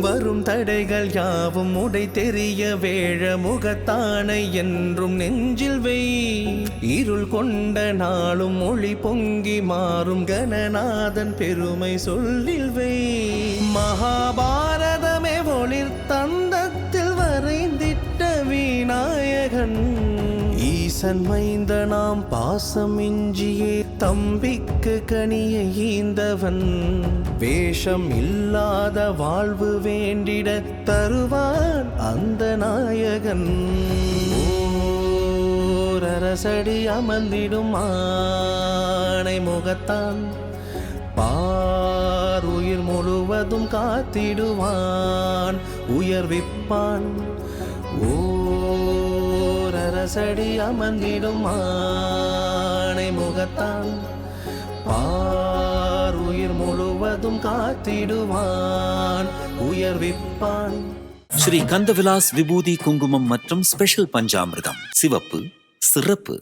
வரும் தடைகள் யாவும் உடை தெரிய வேழ முகத்தானை என்றும் நெஞ்சில் வை. இருள் கொண்ட நாளும் மொழி பொங்கி மாறும் கணநாதன் பெருமை சொல்லில் வை. மகாபாரதமே ஒளிர் தந்தத்தில் வரைந்திட்ட விநாயகன் ஈசன் மைந்த நாம் பாசம் இஞ்சியே தம்பிக்கு கனிய ஈந்தவன். வேஷம் இல்லாத வாழ்வு வேண்டிட தருவான் அந்த நாயகன். அரசடி அமர்ந்திடும் ஆணை முகத்தான். பாருயிர் முழுவதும் காத்திடுவான். உயர்விப்பான். அரசடி அமர்ந்திடும் ஆணை முகத்தான். பாருயிர் முழுவதும் காத்திடுவான் உயர்விப்பான். ஸ்ரீ கந்தவிலாஸ் விபூதி குங்குமம் மற்றும் ஸ்பெஷல் பஞ்சாமிர்தம். சிவப்பு சிறப்பு